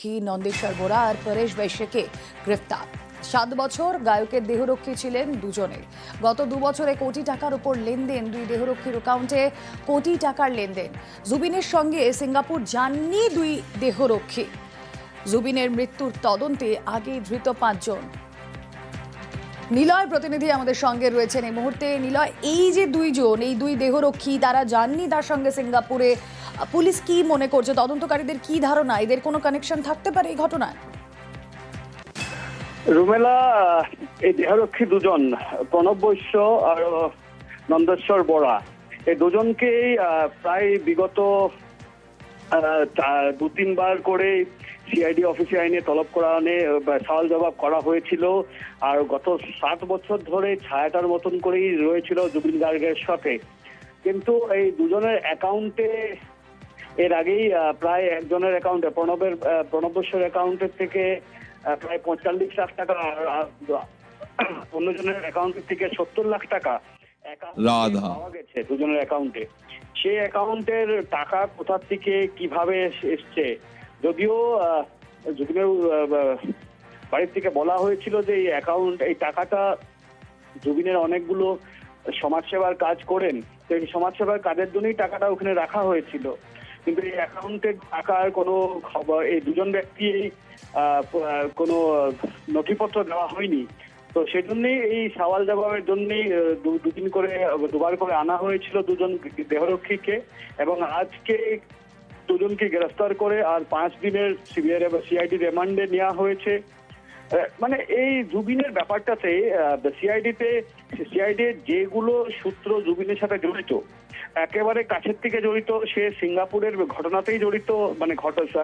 দেহরক্ষী নন্দেশ্বর বোরা আর পরেশ বৈশ্যকে গ্রেফতার। সাত বছর গায়কের দেহরক্ষী ছিলেন দুজনের। গত দু বছরে কোটি টাকার উপর লেনদেন দুই দেহরক্ষীর অ্যাকাউন্টে কোটি টাকার লেনদেন। জুবিনের সঙ্গে সিঙ্গাপুর যাননি দুই দেহরক্ষী। জুবিনের মৃত্যুর তদন্তে আগেই ধৃত পাঁচজন। নিলয় প্রতিনিধি আমাদের সঙ্গে রয়েছেন এই মুহূর্তে। নিলয়, এই যে দুইজন, এই দুই দেহরক্ষী, তারা যাননি তার সঙ্গে সিঙ্গাপুরে। পুলিশ কি মনে করছে? তদন্তকারীদের কি ধারণা? এদের কোনো কানেকশন থাকতে পারে এই ঘটনায়? রুমেলা, এই দেহরক্ষী দুজন, প্রণব বৈশ্য আর নন্দেশ্বর বরা এই দুজনকেই প্রায় বিগত দু তিনবার করে সিআইডি অফিসে আইনে তলব করা আনে সওয়াল জবাব করা হয়েছিল। আর গত সাত বছর ধরে ছায়াটার মতন করেই রয়েছিল জুবিন গার্গের সাথে। কিন্তু এই দুজনের অ্যাকাউন্টে, এর আগেই প্রায় একজনের অ্যাকাউন্টে, প্রণবের প্রণব বৈশ্যর অ্যাকাউন্টের থেকে প্রায় পঁয়তাল্লিশ লাখ টাকা অন্যজনের অ্যাকাউন্টের থেকে সত্তর লাখ টাকা রাধা। পাওয়া গেছে দুজনের অ্যাকাউন্টে সেই অ্যাকাউন্টের টাকা কোথা থেকে কীভাবে এসছে? যদিও জুবিনের বাড়ির থেকে বলা হয়েছিল যে এই অ্যাকাউন্ট এই টাকাটা জুবিনের অনেকগুলো সমাজসেবার কাজ করেন। তো এই সমাজসেবার কাজের জন্যই টাকাটা ওখানে রাখা হয়েছিল। কিন্তু এই অ্যাকাউন্টের টাকার কোনো খবর এই দুজন ব্যক্তি কোনো নথিপত্র দেওয়া হয়নি। তো সেজন্যই এই সওয়াল জবাবের জন্যই দুদিন করে দুবার করে আনা হয়েছিল দুজন দেহরক্ষীকে এবং আজকে দুজনকে গ্রেফতার করে আর পাঁচ দিনের সিবিআই সিআইডি রিমান্ডে নেওয়া হয়েছে। মানে এই জুবিনের ব্যাপারটাতে সিআইডিতে সিআইডি যেগুলো সূত্র জুবিনের সাথে জড়িত, একেবারে কাছের থেকে জড়িত, সে সিঙ্গাপুরের ঘটনাতেই জড়িত মানে ঘট